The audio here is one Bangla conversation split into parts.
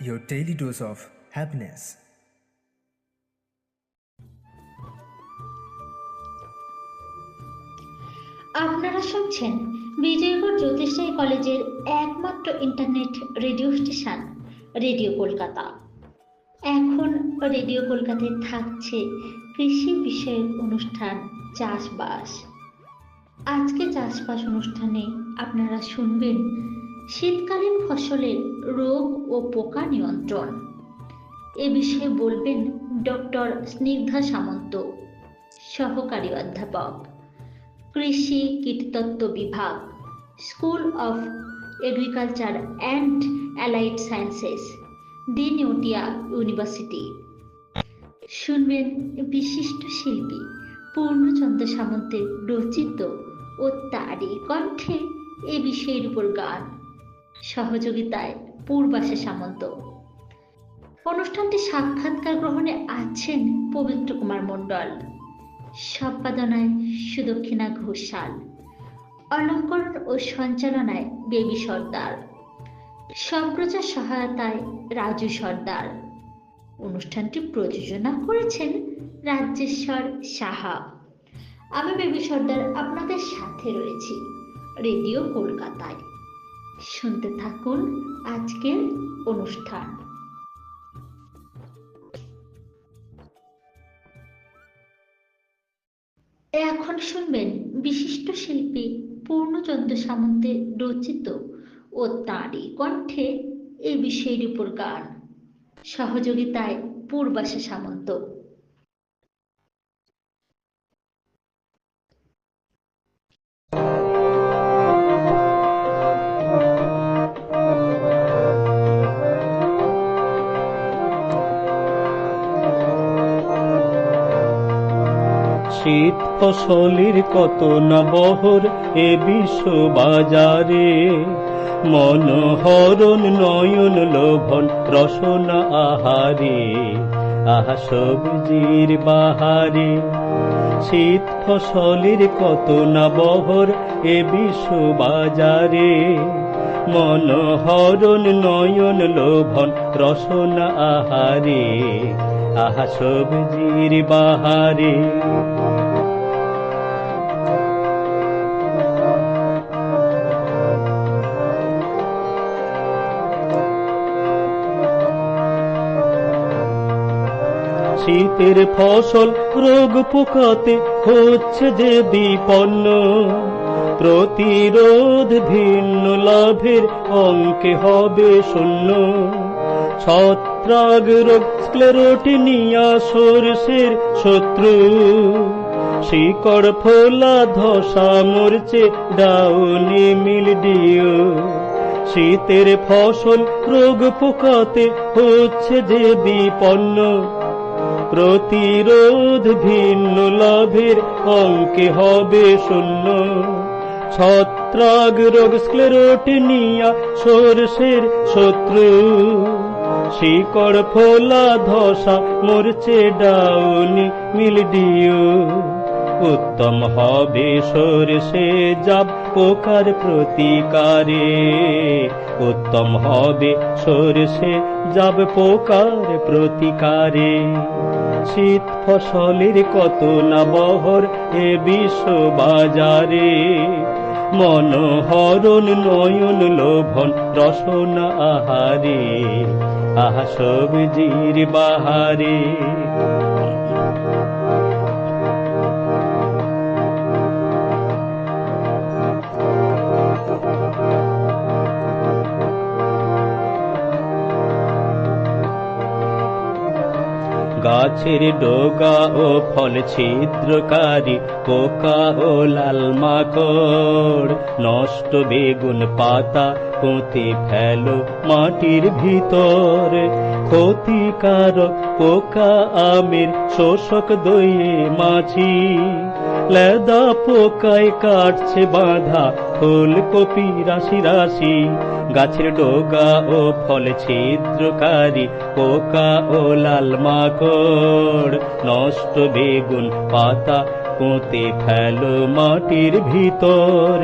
your daily dose of happiness. আপনারা শুনছেন বিজয়গড় জ্যোতিষাই কলেজের একমাত্র internet radio station radio Kolkata এখন রেডিও কলকাতায় থাকছে কৃষি বিষয়ক অনুষ্ঠান চাষবাস আজকে চাষবাস অনুষ্ঠানে আপনারা শুনবেন শীতকালীন ফসলের রোগ ও পোকা নিয়ন্ত্রণ। এ বিষয়ে বলবেন ডক্টর স্নিগ্ধা সামন্ত, সহকারী অধ্যাপক, কৃষি কীটতত্ত্ব বিভাগ, school of agriculture and allied sciences, the Neotia university. শুনবেন বিশিষ্ট শিল্পী পূর্ণচন্দ্র সামন্তের রচিত ও তারই কণ্ঠে এ বিষয়ের উপর গান। সহযোগিতায় পূর্বাশা সামন্ত। অনুষ্ঠানটি সাক্ষাৎকার গ্রহণে আছেন পবিত্র কুমার মণ্ডল। সম্পাদনায় সুদক্ষিণা ঘোষাল। অলঙ্করণ ও সঞ্চালনায় বেবি সর্দার। সম্প্রচার সহায়তায় রাজু সর্দার। অনুষ্ঠানটি প্রযোজনা করেছেন রাজ্যেশ্বর সাহা। আমি বেবি সর্দার আপনাদের সাথে রয়েছি। রেডিও কলকাতায়। শুনতে থাকুন আজকের অনুষ্ঠান। এখন শুনবেন বিশিষ্ট শিল্পী পূর্ণচন্দ্র সামন্তের রচিত ও তাঁরই কণ্ঠে এই বিষয়ের উপর গান। সহযোগিতায় পূর্বাশা সামন্ত। শীত ফসলের কত না বহর এ বিশ্ব বাজারে মনোহরণ, নয়ন, লোভন, রসনা আহারে, আহা সবজির বাহারে। শীত ফসলের কত না বহর এ বিশ্ব বাজারে মনোহরণ, নয়ন, লোভন, রসনা আহারে, আহা সবজির বাহারে। শীতের ফসল রোগ পোকাতে হচ্ছে যে বিপন্ন। প্রতিরোধ ভিন্ন লাভের অঙ্কে হবে শূন্য। ছত্রাগ রোগ স্ক্লেরোটিনিয়া সরষের শত্রু। শিকড় ফোলা ধসা মরছে ডাউনি মিলডিও শীতের ফসল রোগ পোকাতে হচ্ছে যে বিপন্ন। প্রতিরোধ ভিন্ন লাভের অঙ্কে হবে শূন্য। ছত্রাগ রোগ স্ক্লেরোটিনিয়া সরষের শত্রু। শিকড় ফোলা ধসা মরছে ডাউনি মিলডিও উত্তম হবে সরষে যাব পোকার প্রতিকারে। উত্তম হবে সরষে যাব পোকার প্রতিকারে। শীত ফসলের কত না বহর এ বিশ্ব বাজারে মনোহরণ, নয়ন, লোভন, রসনা আহারে। আহা সবজির বাহারে। গাছের ডোগা ও ফল ছিদ্রকারী পোকা ও লাল মাকড়। নষ্ট বেগুন পাতা পুঁতে ফেলো মাটির ভিতর। ক্ষতিকারক পোকা আমের শোষক দইয়ে মাছি। লেদা পোকায় কাটছে বাঁধা ফুলকপি রাশি রাশি। গাছের ডোগা ও ফল ছিদ্রকারী পোকা ও লাল মাকড়। নষ্ট বেগুন, পাতা পুঁতে ফেলো মাটির ভিতর।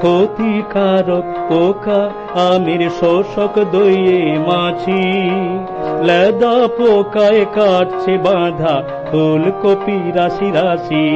ক্ষতিকারক পোকা আমির শোষক দইয়ে মাছি। লেদা পোকায় কাটছে বাঁধা ফুলকপি রাশি রাশি।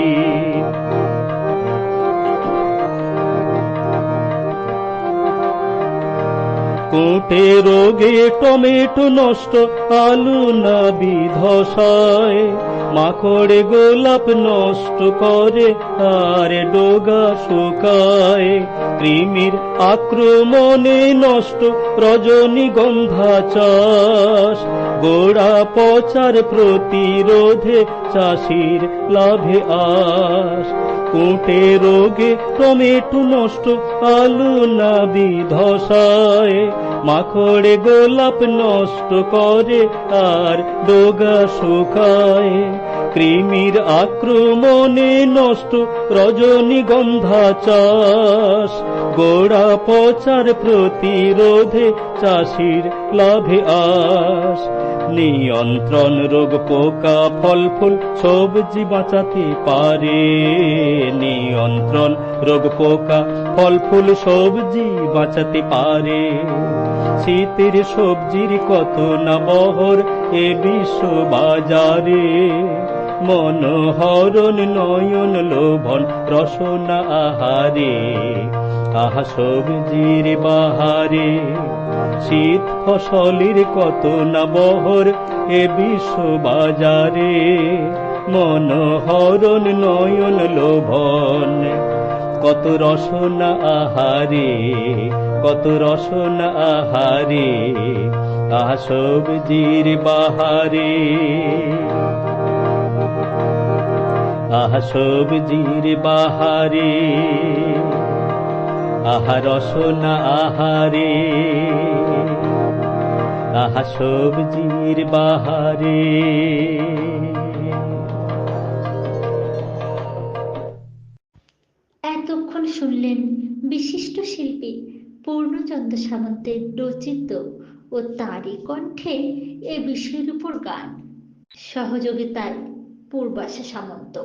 কোটে রোগে টমেটো নষ্ট, আলু না বিধসায়। মাকড়ে গোলাপ নষ্ট করে, আর ডোগা শুকায়। কৃমির আক্রমণে নষ্ট রজনীগন্ধা চাষ। গোড়া পচার প্রতিরোধে চাষির লাভে আস। কুটে রোগে টমেটো নষ্ট, আলু না বিধসায়। মাখড়ে গোলাপ নষ্ট করে আর ডোগা শুকায়। কৃমির আক্রমণে নষ্ট রজনীগন্ধা চাষ। গোড়া পচার প্রতিরোধে চাষির লাভে আস নিয়ন্ত্রণ রোগ, পোকা, ফল, ফুল, সবজি বাঁচাতে পারে নিয়ন্ত্রণ রোগ, পোকা, ফল, ফুল, সবজি বাঁচাতে পারে। শীতের সবজির কত না বহর এ বিশ্ব বাজারে। মনোহরণ, নয়ন, লোভন, রসনা আহারে আহা সবজির বাহারে। শীত ফসলের কত না বহর এ বিশ্ব বাজারে। মনোহরণ, নয়ন, লোভন, কত রসনা আহারে, কত রসনা আহারে আহা সবজির বাহারে। আহা সবজির বাহারে, আহা রসনা আহারে, আহা সবজির বাহারে। এতক্ষণ শুনলেন বিশিষ্ট শিল্পী পূর্ণচন্দ্র সামন্তের রচিত ও তারই কণ্ঠে এ বিষয়ের উপর গান। সহযোগিতায় পূর্বাশা সামন্ত।